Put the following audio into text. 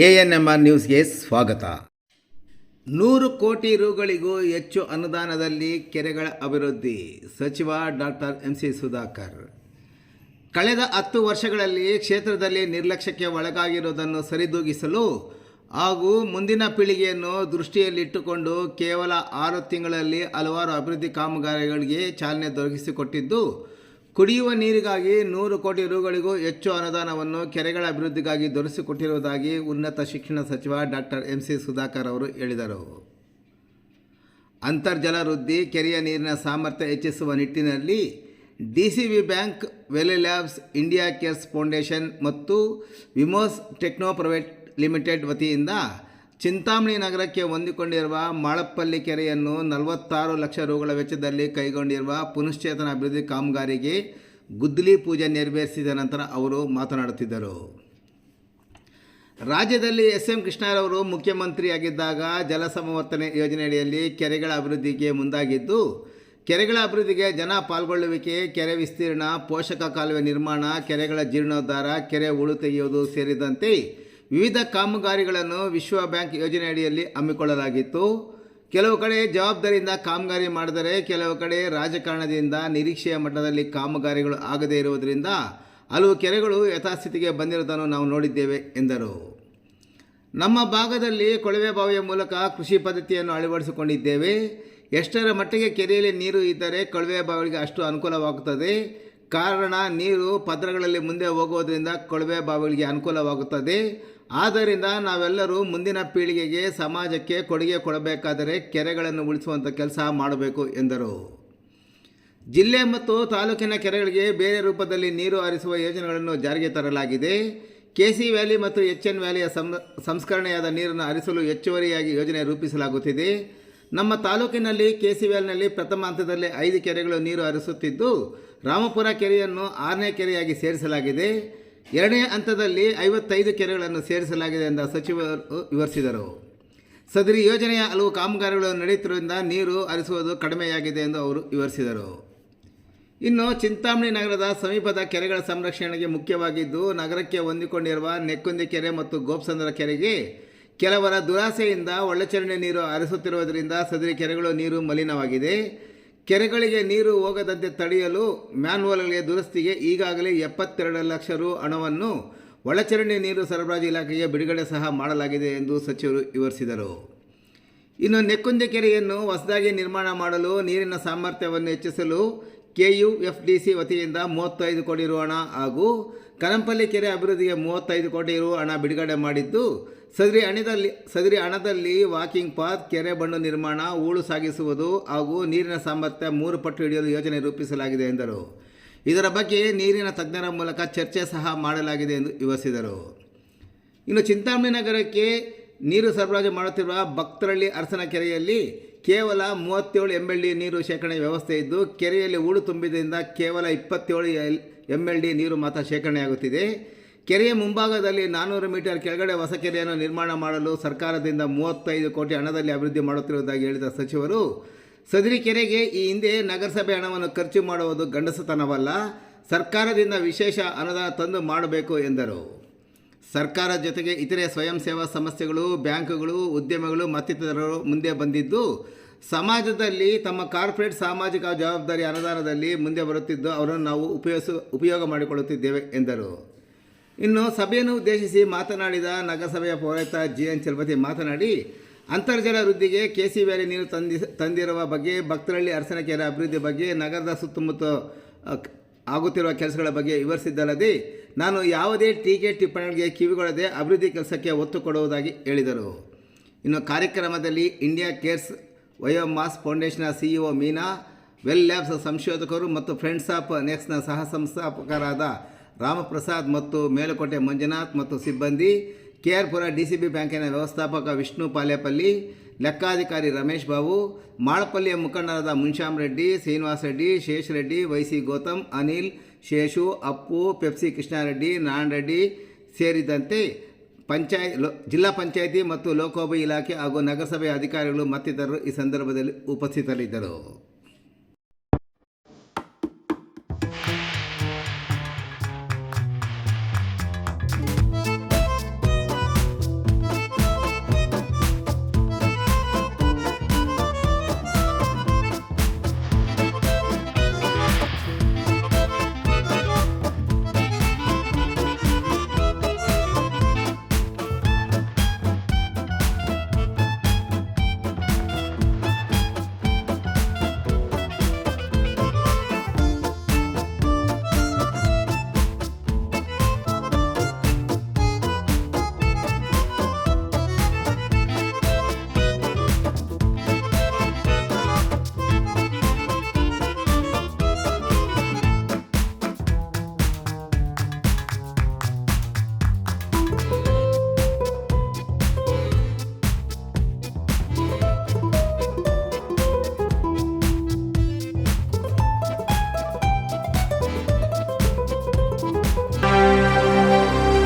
A N M R ನ್ಯೂಸ್ಗೆ ಸ್ವಾಗತ. ನೂರು ಕೋಟಿ ರುಗಳಿಗೂ ಹೆಚ್ಚು ಅನುದಾನದಲ್ಲಿ ಕೆರೆಗಳ ಅಭಿವೃದ್ಧಿ, ಸಚಿವ ಡಾಕ್ಟರ್ ಎಂ ಸಿ ಸುಧಾಕರ್. ಕಳೆದ ಹತ್ತು ವರ್ಷಗಳಲ್ಲಿ ಕ್ಷೇತ್ರದಲ್ಲಿ ನಿರ್ಲಕ್ಷ್ಯಕ್ಕೆ ಒಳಗಾಗಿರುವುದನ್ನು ಸರಿದೂಗಿಸಲು ಹಾಗೂ ಮುಂದಿನ ಪೀಳಿಗೆಯನ್ನು ದೃಷ್ಟಿಯಲ್ಲಿಟ್ಟುಕೊಂಡು ಕೇವಲ ಆರು ತಿಂಗಳಲ್ಲಿ ಹಲವಾರು ಅಭಿವೃದ್ಧಿ ಕಾಮಗಾರಿಗಳಿಗೆ ಚಾಲನೆ ದೊರಕಿಸಿಕೊಟ್ಟಿದ್ದು ಕುಡಿಯುವ ನೀರಿಗಾಗಿ ನೂರು ಕೋಟಿ ರುಗಳಿಗೂ ಹೆಚ್ಚು ಅನುದಾನವನ್ನು ಕೆರೆಗಳ ಅಭಿವೃದ್ಧಿಗಾಗಿ ದೊರೆಸಿಕೊಟ್ಟಿರುವುದಾಗಿ ಉನ್ನತ ಶಿಕ್ಷಣ ಸಚಿವ ಡಾಕ್ಟರ್ ಎಂ ಸಿ ಸುಧಾಕರ್ ಅವರು ಹೇಳಿದರು. ಅಂತರ್ಜಲ ವೃದ್ಧಿ, ಕೆರೆಯ ನೀರಿನ ಸಾಮರ್ಥ್ಯ ಹೆಚ್ಚಿಸುವ ನಿಟ್ಟಿನಲ್ಲಿ D C V bank, ವೆಲೆ labs, India CARES foundation ಮತ್ತು ವಿಮೋಸ್ ಟೆಕ್ನೋ ಪ್ರೈವೇಟ್ ಲಿಮಿಟೆಡ್ ವತಿಯಿಂದ ಚಿಂತಾಮಣಿ ನಗರಕ್ಕೆ ಹೊಂದಿಕೊಂಡಿರುವ ಮಾಳಪ್ಪಲ್ಲಿ ಕೆರೆಯನ್ನು ನಲವತ್ತಾರು ಲಕ್ಷ ರೂಗಳ ವೆಚ್ಚದಲ್ಲಿ ಕೈಗೊಂಡಿರುವ ಪುನಶ್ಚೇತನ ಅಭಿವೃದ್ಧಿ ಕಾಮಗಾರಿಗೆ ಗುದ್ದಲಿ ಪೂಜೆ ನೆರವೇರಿಸಿದ ನಂತರ ಅವರು ಮಾತನಾಡುತ್ತಿದ್ದರು. ರಾಜ್ಯದಲ್ಲಿ ಎಸ್ ಎಂ ಕೃಷ್ಣರವರು ಮುಖ್ಯಮಂತ್ರಿಯಾಗಿದ್ದಾಗ ಜಲ ಸಮವರ್ತನೆ ಯೋಜನೆಯಡಿಯಲ್ಲಿ ಕೆರೆಗಳ ಅಭಿವೃದ್ಧಿಗೆ ಮುಂದಾಗಿದ್ದು, ಕೆರೆಗಳ ಅಭಿವೃದ್ಧಿಗೆ ಜನ ಪಾಲ್ಗೊಳ್ಳುವಿಕೆ, ಕೆರೆ ವಿಸ್ತೀರ್ಣ, ಪೋಷಕ ಕಾಲುವೆ ನಿರ್ಮಾಣ, ಕೆರೆಗಳ ಜೀರ್ಣೋದ್ಧಾರ, ಕೆರೆ ಉಳು ತೆಗೆಯುವುದು ಸೇರಿದಂತೆ ವಿವಿಧ ಕಾಮಗಾರಿಗಳನ್ನು ವಿಶ್ವ ಬ್ಯಾಂಕ್ ಯೋಜನೆಯಡಿಯಲ್ಲಿ ಹಮ್ಮಿಕೊಳ್ಳಲಾಗಿತ್ತು. ಕೆಲವು ಕಡೆ ಜವಾಬ್ದಾರಿಯಿಂದ ಕಾಮಗಾರಿ ಮಾಡಿದರೆ ಕೆಲವು ಕಡೆ ರಾಜಕಾರಣದಿಂದ ನಿರೀಕ್ಷೆಯ ಮಟ್ಟದಲ್ಲಿ ಕಾಮಗಾರಿಗಳು ಆಗದೇ ಇರುವುದರಿಂದ ಹಲವು ಕೆರೆಗಳು ಯಥಾಸ್ಥಿತಿಗೆ ಬಂದಿರುವುದನ್ನು ನಾವು ನೋಡಿದ್ದೇವೆ ಎಂದರು. ನಮ್ಮ ಭಾಗದಲ್ಲಿ ಕೊಳವೆ ಬಾವಿಯ ಮೂಲಕ ಕೃಷಿ ಪದ್ಧತಿಯನ್ನು ಅಳವಡಿಸಿಕೊಂಡಿದ್ದೇವೆ. ಎಷ್ಟರ ಮಟ್ಟಿಗೆ ಕೆರೆಯಲ್ಲಿ ನೀರು ಇದ್ದರೆ ಕೊಳವೆ ಬಾವಿಗೆ ಅಷ್ಟು ಅನುಕೂಲವಾಗುತ್ತದೆ. ಕಾರಣ ನೀರು ಪದರಗಳಲ್ಲಿ ಮುಂದೆ ಹೋಗುವುದರಿಂದ ಕೊಳವೆ ಬಾವಿಗಳಿಗೆ ಅನುಕೂಲವಾಗುತ್ತದೆ. ಆದ್ದರಿಂದ ನಾವೆಲ್ಲರೂ ಮುಂದಿನ ಪೀಳಿಗೆಗೆ ಸಮಾಜಕ್ಕೆ ಕೊಡುಗೆ ಕೊಡಬೇಕಾದರೆ ಕೆರೆಗಳನ್ನು ಉಳಿಸುವಂಥ ಕೆಲಸ ಮಾಡಬೇಕು ಎಂದರು. ಜಿಲ್ಲೆ ಮತ್ತು ತಾಲೂಕಿನ ಕೆರೆಗಳಿಗೆ ಬೇರೆ ರೂಪದಲ್ಲಿ ನೀರು ಹರಿಸುವ ಯೋಜನೆಗಳನ್ನು ಜಾರಿಗೆ ತರಲಾಗಿದೆ. ಕೆ ಸಿ ವ್ಯಾಲಿ ಮತ್ತು ಎಚ್ ಎನ್ ವ್ಯಾಲಿಯ ಸಂಸ್ಕರಣೆಯಾದ ನೀರನ್ನು ಹರಿಸಲು ಹೆಚ್ಚುವರಿಯಾಗಿ ಯೋಜನೆ ರೂಪಿಸಲಾಗುತ್ತಿದೆ. ನಮ್ಮ ತಾಲೂಕಿನಲ್ಲಿ ಕೆ ಸಿ ವ್ಯಾಲ್ನಲ್ಲಿ ಪ್ರಥಮ ಹಂತದಲ್ಲಿ ಐದು ಕೆರೆಗಳು ನೀರು ಹರಿಸುತ್ತಿದ್ದು, ರಾಮಪುರ ಕೆರೆಯನ್ನು ಆರನೇ ಕೆರೆಯಾಗಿ ಸೇರಿಸಲಾಗಿದೆ. ಎರಡನೇ ಹಂತದಲ್ಲಿ ಐವತ್ತೈದು ಕೆರೆಗಳನ್ನು ಸೇರಿಸಲಾಗಿದೆ ಎಂದು ಸಚಿವರು ವಿವರಿಸಿದರು. ಸದರಿ ಯೋಜನೆಯ ಹಲವು ಕಾಮಗಾರಿಗಳು ನಡೆಯುತ್ತಿರುವುದರಿಂದ ನೀರು ಹರಿಸುವುದು ಕಡಿಮೆಯಾಗಿದೆ ಎಂದು ಅವರು ವಿವರಿಸಿದರು. ಇನ್ನು ಚಿಂತಾಮಣಿ ನಗರದ ಸಮೀಪದ ಕೆರೆಗಳ ಸಂರಕ್ಷಣೆಗೆ ಮುಖ್ಯವಾಗಿದ್ದು, ನಗರಕ್ಕೆ ಹೊಂದಿಕೊಂಡಿರುವ ನೆಕ್ಕುಂದಿ ಕೆರೆ ಮತ್ತು ಗೋಪ್ಸಂದ್ರ ಕೆರೆಗೆ ಕೆಲವರ ದುರಾಸೆಯಿಂದ ಒಳ್ಳೆಚರಣೆ ನೀರು ಹರಿಸುತ್ತಿರುವುದರಿಂದ ಸದರಿ ಕೆರೆಗಳು ನೀರು ಮಲಿನವಾಗಿದೆ. ಕೆರೆಗಳಿಗೆ ನೀರು ಹೋಗದಂತೆ ತಡೆಯಲು ಮ್ಯಾನ್ವಲ್ಗೆ ದುರಸ್ತಿಗೆ ಈಗಾಗಲೇ ಎಪ್ಪತ್ತೆರಡು ಲಕ್ಷ ರು ಹಣವನ್ನು ಒಳಚರಂಡಿ ನೀರು ಸರಬರಾಜು ಇಲಾಖೆಗೆ ಬಿಡುಗಡೆ ಸಹ ಮಾಡಲಾಗಿದೆ ಎಂದು ಸಚಿವರು ವಿವರಿಸಿದರು. ಇನ್ನು ನೆಕ್ಕುಂದೆ ಕೆರೆಯನ್ನು ಹೊಸದಾಗಿ ನಿರ್ಮಾಣ ಮಾಡಲು ನೀರಿನ ಸಾಮರ್ಥ್ಯವನ್ನು ಹೆಚ್ಚಿಸಲು ಕೆಯು ಎಫ್ ಡಿ ಸಿ ವತಿಯಿಂದ ಮೂವತ್ತೈದು ಕೋಟಿ ರು ಹಣ ಹಾಗೂ ಕರಂಪಲ್ಲಿ ಕೆರೆ ಅಭಿವೃದ್ಧಿಗೆ ಮೂವತ್ತೈದು ಕೋಟಿ ರು ಹಣ ಬಿಡುಗಡೆ ಮಾಡಿದ್ದು ಸದರಿ ಹಣದಲ್ಲಿ ಸದರಿ ಹಣದಲ್ಲಿ ವಾಕಿಂಗ್ ಪಾತ್ ಕೆರೆ ಬಣ್ಣ ನಿರ್ಮಾಣ ಹೂಳು ಸಾಗಿಸುವುದು ಹಾಗೂ ನೀರಿನ ಸಾಮರ್ಥ್ಯ ಮೂರು ಪಟ್ಟು ಹಿಡಿಯಲು ಯೋಜನೆ ರೂಪಿಸಲಾಗಿದೆ ಎಂದರು. ಇದರ ಬಗ್ಗೆ ನೀರಿನ ತಜ್ಞರ ಮೂಲಕ ಚರ್ಚೆ ಸಹ ಮಾಡಲಾಗಿದೆ ಎಂದು ವಿವರಿಸಿದರು. ಇನ್ನು ಚಿಂತಾಮಣಿ ನಗರಕ್ಕೆ ನೀರು ಸರಬರಾಜು ಮಾಡುತ್ತಿರುವ ಭಕ್ತರಳ್ಳಿ ಅರಸನ ಕೆರೆಯಲ್ಲಿ ಕೇವಲ ಮೂವತ್ತೇಳು ಎಂ ಎಲ್ ಡಿ ನೀರು ಶೇಖರಣೆ ವ್ಯವಸ್ಥೆ ಇದ್ದು, ಕೆರೆಯಲ್ಲಿ ಹೂಳು ತುಂಬಿದ್ದರಿಂದ ಕೇವಲ ಇಪ್ಪತ್ತೇಳು ಎಲ್ ಎಂ ಎಲ್ ಡಿ ನೀರು ಮಾತ್ರ ಶೇಖರಣೆಯಾಗುತ್ತಿದೆ. ಕೆರೆಯ ಮುಂಭಾಗದಲ್ಲಿ ನಾನ್ನೂರು ಮೀಟರ್ ಕೆಳಗಡೆ ಹೊಸ ಕೆರೆಯನ್ನು ನಿರ್ಮಾಣ ಮಾಡಲು ಸರ್ಕಾರದಿಂದ ಮೂವತ್ತೈದು ಕೋಟಿ ಹಣದಲ್ಲಿ ಅಭಿವೃದ್ಧಿ ಮಾಡುತ್ತಿರುವುದಾಗಿ ಹೇಳಿದ ಸಚಿವರು, ಸದರಿ ಕೆರೆಗೆ ಈ ಹಿಂದೆ ನಗರಸಭೆ ಹಣವನ್ನು ಖರ್ಚು ಮಾಡುವುದು ಗಂಡಸತನವಲ್ಲ, ಸರ್ಕಾರದಿಂದ ವಿಶೇಷ ಅನುದಾನ ತಂದು ಮಾಡಬೇಕು ಎಂದರು. ಸರ್ಕಾರ ಜೊತೆಗೆ ಇತರೆ ಸ್ವಯಂ ಸೇವಾ ಸಂಸ್ಥೆಗಳು, ಬ್ಯಾಂಕುಗಳು, ಉದ್ಯಮಗಳು ಮತ್ತಿತರರು ಮುಂದೆ ಬಂದಿದ್ದು, ಸಮಾಜದಲ್ಲಿ ತಮ್ಮ ಕಾರ್ಪೊರೇಟ್ ಸಾಮಾಜಿಕ ಜವಾಬ್ದಾರಿ ಅನುದಾನದಲ್ಲಿ ಮುಂದೆ ಬರುತ್ತಿದ್ದು, ಅವರನ್ನು ನಾವು ಉಪಯೋಗಿಸ, ಉಪಯೋಗ ಮಾಡಿಕೊಳ್ಳುತ್ತಿದ್ದೇವೆ ಎಂದರು. ಇನ್ನು ಸಭೆಯನ್ನು ಉದ್ದೇಶಿಸಿ ಮಾತನಾಡಿದ ನಗರಸಭೆಯ ಪೌರಾಯುಕ್ತ ಜಿ ಎನ್ ಚಲಪತಿ ಮಾತನಾಡಿ, ಅಂತರ್ಜಲ ವೃದ್ಧಿಗೆ ಕೆ ಸಿ ವ್ಯಾಲಿ ನೀರು ತಂದಿ, ತಂದಿರುವ ಬಗ್ಗೆ, ಭಕ್ತರಳ್ಳಿ ಅರಸನಕೆರೆ ಅಭಿವೃದ್ಧಿ ಬಗ್ಗೆ, ನಗರದ ಸುತ್ತಮುತ್ತ ಆಗುತ್ತಿರುವ ಕೆಲಸಗಳ ಬಗ್ಗೆ ವಿವರಿಸಿದ್ದಲ್ಲದೆ, ನಾನು ಯಾವುದೇ ಟೀಕೆ ಟಿಪ್ಪಣಿಗಳಿಗೆ ಕಿವಿಗೊಳ್ಳದೆ ಅಭಿವೃದ್ಧಿ ಕೆಲಸಕ್ಕೆ ಒತ್ತು ಕೊಡುವುದಾಗಿ ಹೇಳಿದರು. ಇನ್ನು ಕಾರ್ಯಕ್ರಮದಲ್ಲಿ ಇಂಡಿಯಾ ಕೇರ್ಸ್ ವಯೋಮಾಸ್ ಫೌಂಡೇಶನ್ನ ಸಿಇಒ ಮೀನಾ, ವೆಲ್ ಲ್ಯಾಬ್ಸ್ ಸಂಶೋಧಕರು ಮತ್ತು ಫ್ರೆಂಡ್ಸ್ ಆಫ್ ನೆಕ್ಸ್ನ ಸಹ ಸಂಸ್ಥಾಪಕರಾದ ರಾಮಪ್ರಸಾದ್ ಮತ್ತು ಮೇಲುಕೋಟೆ ಮಂಜುನಾಥ್ ಮತ್ತು ಸಿಬ್ಬಂದಿ ಕೆ ಪುರ ಡಿ ಸಿ ಬಿ ಬ್ಯಾಂಕಿನ ವ್ಯವಸ್ಥಾಪಕ ವಿಷ್ಣು ಪಾಲೇಪಲ್ಲಿ, ಲೆಕ್ಕಾಧಿಕಾರಿ ರಮೇಶ್ ಬಾಬು, ಮಾಳಪಲ್ಲಿಯ ಮುಖಂಡರಾದ Munsham Reddy, Srinivas Reddy, Shesh Reddy, Y C Gautam, Anil, Sheshu, Appu, Pepsi Krishnareddy, Narayana Reddy ಸೇರಿದಂತೆ ಪಂಚಾಯತ್ ಜಿಲ್ಲಾ ಪಂಚಾಯಿತಿ ಮತ್ತು ಲೋಕೋಪಯೋಗಿ ಇಲಾಖೆ ಹಾಗೂ ನಗರಸಭೆಯ ಅಧಿಕಾರಿಗಳು ಮತ್ತಿತರರು ಈ ಸಂದರ್ಭದಲ್ಲಿ ಉಪಸ್ಥಿತರಿದ್ದರು.